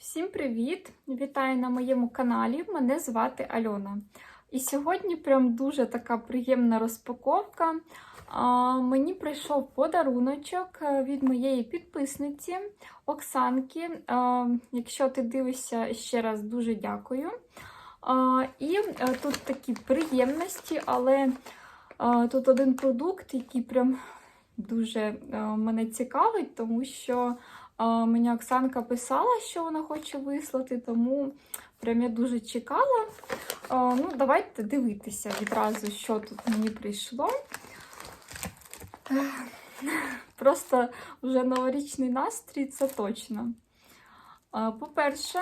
Всім привіт! Вітаю на моєму каналі. Мене звати Альона. І сьогодні прям дуже така приємна розпаковка. А, Мені прийшов подаруночок е, від моєї підписниці Оксанки. А, Якщо ти дивишся, ще раз дуже дякую. А, І е, тут такі приємності, але е, тут один продукт, який прям дуже мене цікавить, тому що. Мені Оксанка писала, що вона хоче вислати, тому прям я дуже чекала. Ну, Давайте дивитися відразу, що тут мені прийшло. Просто вже новорічний настрій, це точно. По-перше,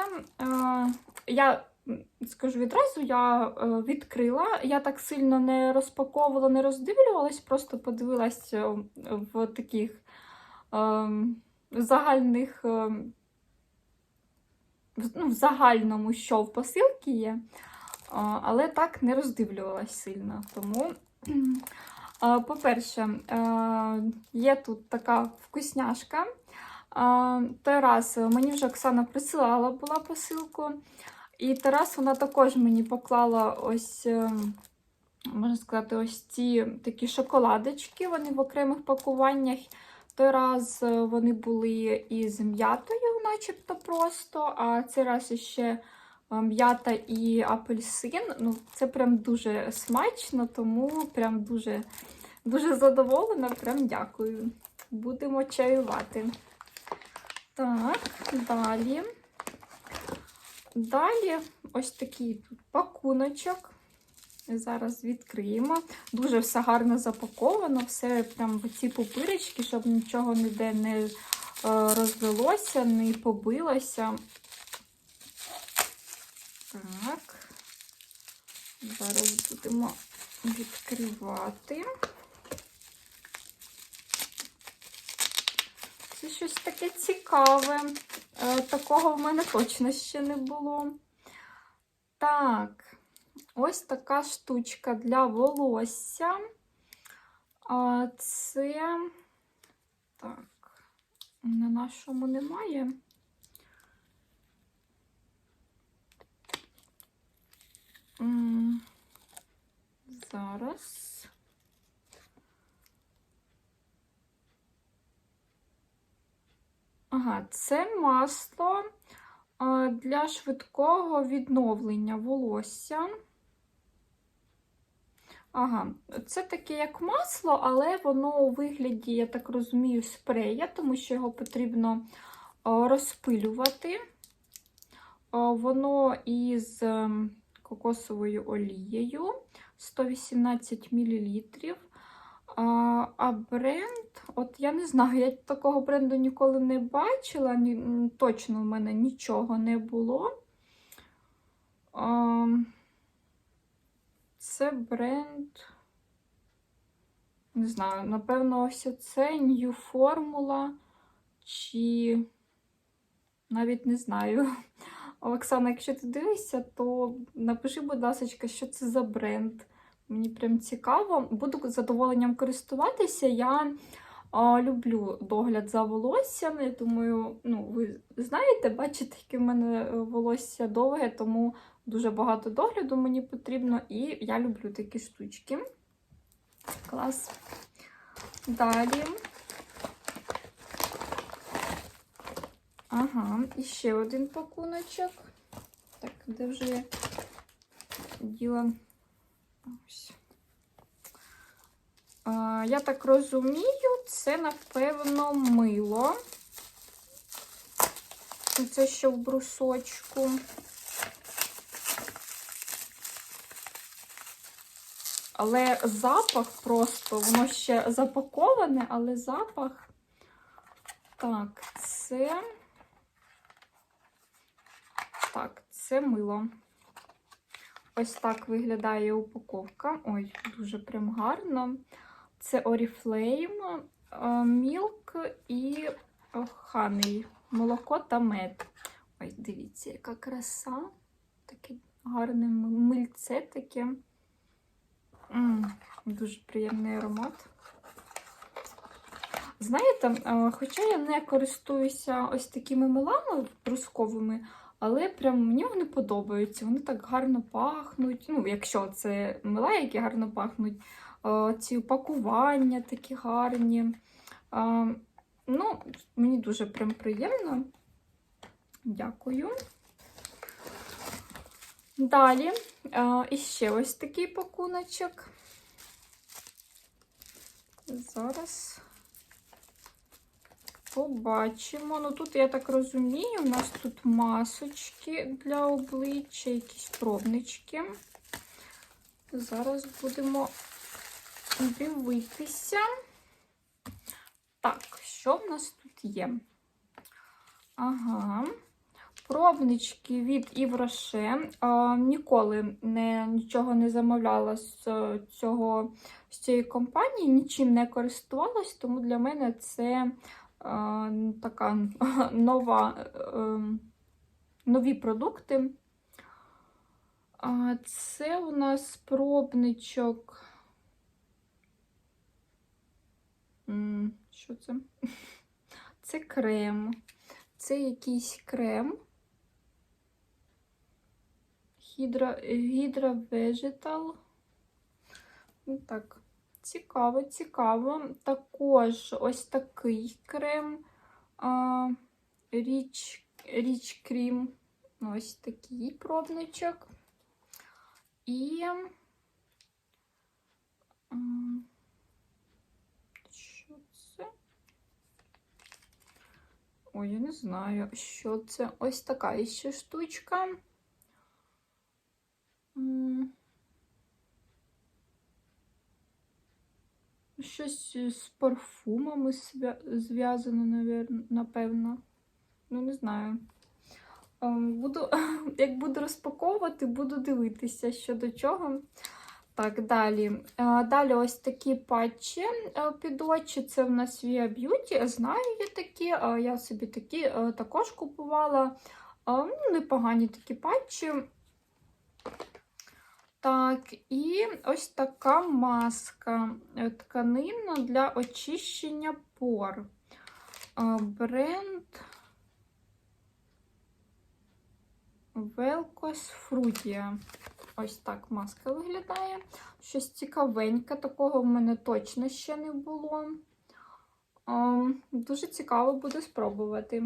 я скажу відразу, я е, відкрила. Я так сильно не розпаковувала, не роздивлювалась, просто подивилась е, в таких. Загальних, е, ну, в загальному, що в посилці є, але так не роздивлювалась сильно. Тому, по-перше, е, є тут така вкусняшка. Той раз мені вже Оксана присилала була посилку. І Тарас вона також мені поклала ось, е, можна сказати, ось ці такі шоколадочки, вони в окремих пакуваннях. Той раз е, вони були із м'ятою, начебто просто, а цей раз ще е, м'ята і апельсин. Ну, Це прям дуже смачно, тому прям дуже, дуже задоволена. Прям дякую. Будемо чаювати. Так, далі. Далі ось такий тут пакуночок. Зараз відкриємо. Дуже все гарно запаковано, все прям в ці пупирочки, щоб нічого ніде не е, розлилося, не побилося. Так, зараз будемо відкривати. Це щось таке цікаве. Е, Такого в мене точно ще не було. Так. Ось така штучка для волосся. А це так, на нашому немає. Зараз. Ага, це масло для швидкого відновлення волосся. Ага, це таке як масло, але воно у вигляді, я так розумію, спрея, тому що його потрібно розпилювати. Воно із ем, кокосовою олією 118 мл. А, бренд, от я не знаю, я такого бренду ніколи не бачила, точно в мене нічого не було. Це бренд. Не знаю, напевно, ось це New Formula, чи навіть не знаю. Оксана, якщо ти дивишся, то напиши, будь ласка, що це за бренд. Мені прям цікаво. Буду з задоволенням користуватися. Я а, люблю догляд за волоссям. Я думаю, ну, ви знаєте, бачите, яке в мене е, волосся довге, тому дуже багато догляду мені потрібно, і я люблю такі штучки. Клас. Далі. Ага, і ще один пакуночок. Так, де вже я діла? Ось. А, я так розумію, це, напевно, мило. Це ще в брусочку. Але запах просто, воно ще запаковане, але запах. Так, це. Так, це мило. Ось так виглядає упаковка. Ой, дуже прям гарно. Це Oriflame, Milk і Honey. Молоко та мед. Ой, дивіться, яка краса. Таке гарне мильце таке. М, Дуже приємний аромат. Знаєте, е, хоча я не користуюся ось такими милами брусковими, але прям мені вони подобаються. Вони так гарно пахнуть. Ну, якщо це мила, які гарно пахнуть, Е, ці упакування такі гарні. Е, Ну, мені дуже прям приємно. Дякую. Далі е, іще ось такий пакуночок. Зараз побачимо. Ну тут, я так розумію, у нас тут масочки для обличчя, якісь пробнички. Зараз будемо дивитися. Так, що в нас тут є? Ага. Пробнички від Івроше. Ніколи не, нічого не замовляла з цього, з цієї компанії, нічим не користувалась, тому для мене це а, така нова, а, нові продукти. А, це у нас пробничок. Що це? Це крем. Це якийсь крем. Hydra, Hydra Vegetal. Ну, так, цікаво, цікаво. Також ось такий крем. А, Річ, Річ Крім. Ось такий пробничок. І. Що це? Ой, я не знаю, що це. Ось така іще штучка. Щось з парфумами зв'язано, напевно. Ну, не знаю. Ем, Буду, як буду розпаковувати, буду дивитися, що до чого. Так, далі. Е, Далі ось такі патчі е, під очі. Це в нас Via Beauty. Знаю я такі. е, Я собі такі е, також купувала. Е, ну, Непогані такі патчі. Так, і ось така маска е, тканина для очищення пор. Е, Бренд Velcos Frutia. Ось так маска виглядає. Щось цікавеньке, такого в мене точно ще не було. Е, Дуже цікаво буде спробувати.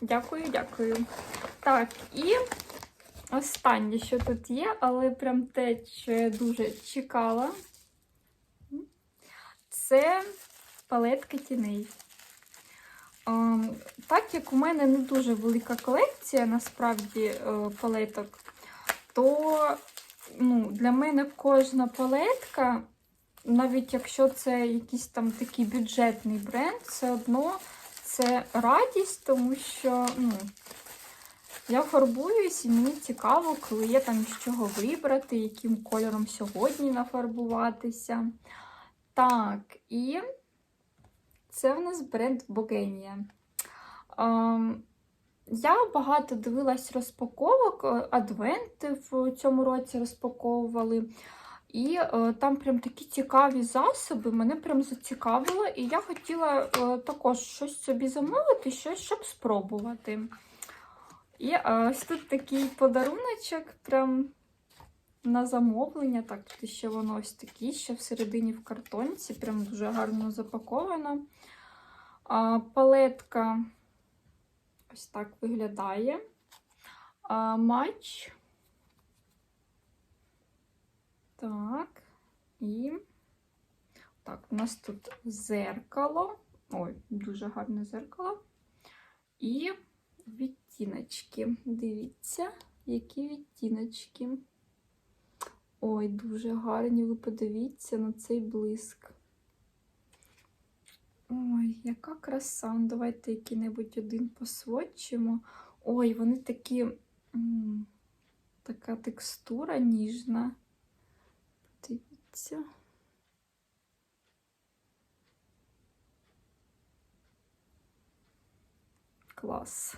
Дякую, дякую. Так, і Останнє, що тут є, але прям те, що я дуже чекала, це палетка тіней. Ем, Так як у мене не дуже велика колекція, насправді, е, палеток, то ну, для мене кожна палетка, навіть якщо це якийсь там такий бюджетний бренд, все одно це радість, тому що, ну, я фарбуюсь і мені цікаво, коли є там з чого вибрати, яким кольором сьогодні нафарбуватися. Так, і це в нас бренд Богенія. Ем, я багато дивилась розпаковок, е, адвенти в цьому році розпаковували. І е, там прям такі цікаві засоби, мене прям зацікавило, і я хотіла е, також щось собі замовити, щось, щоб спробувати. І е, ось тут такий подаруночок, прям на замовлення. Так, тут ще воно ось таке, ще всередині в картонці, прям дуже гарно запаковано. А, палетка ось так виглядає. А, матч. Так, і так, у нас тут зеркало. Ой, дуже гарне зеркало. І відтіночки. Дивіться, які відтіночки. Ой, дуже гарні. Ви подивіться на цей блиск. Ой, яка краса. Ну, Давайте який-небудь один посводчимо. Ой, вони такі. Така текстура ніжна. Дивіться. Клас.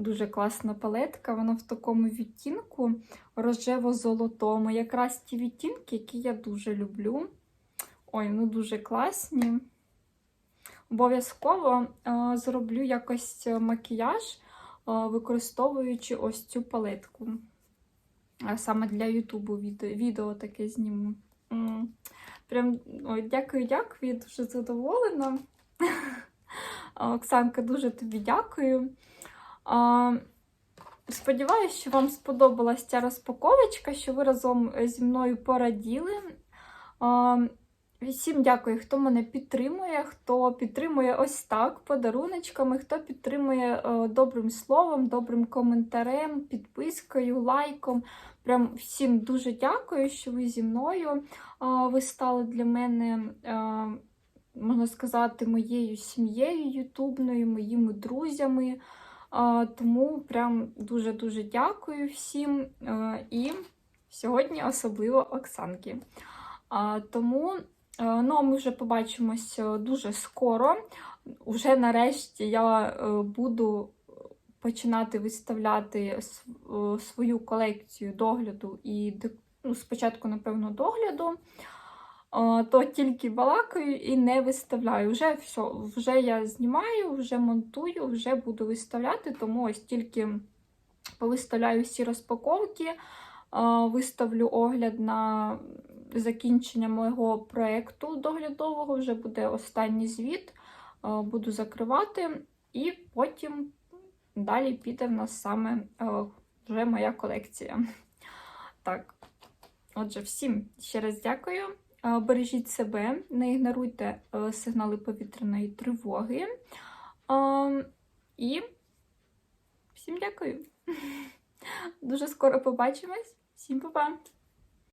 Дуже класна палетка, вона в такому відтінку рожево-золотому. Якраз ті відтінки, які я дуже люблю. Ой, ну дуже класні. Обов'язково е, зроблю якось макіяж, е, використовуючи ось цю палетку. А Саме для Ютубу відео, відео таке зніму. М, Прям ой, дякую, дякую, дуже задоволена. Оксанка, дуже тобі дякую. Сподіваюсь, що вам сподобалась ця розпаковочка, що ви разом зі мною пораділи. Всім дякую, хто мене підтримує, хто підтримує ось так подаруночками, хто підтримує е, добрим словом, добрим коментарем, підпискою, лайком. Прям всім дуже дякую, що ви зі мною. Е, ви стали для мене, е, можна сказати, моєю сім'єю ютубною, моїми друзями. Тому прям дуже-дуже дякую всім. Е, і сьогодні особливо Оксанки. Тому Е, Ну, ми вже побачимось е, дуже скоро. Уже нарешті я буду починати виставляти свою колекцію догляду і ну, спочатку, напевно, догляду. То тільки балакаю і не виставляю. Вже все, вже я знімаю, вже монтую, вже буду виставляти, тому ось тільки повиставляю всі розпаковки, виставлю огляд на закінчення мого проєкту доглядового, вже буде останній звіт. Буду закривати, і потім далі піде в нас саме вже моя колекція. Так, отже, всім ще раз дякую. Е, Бережіть себе, не ігноруйте е, сигнали повітряної тривоги. Е, І всім дякую. Дуже скоро побачимось. Всім па-па!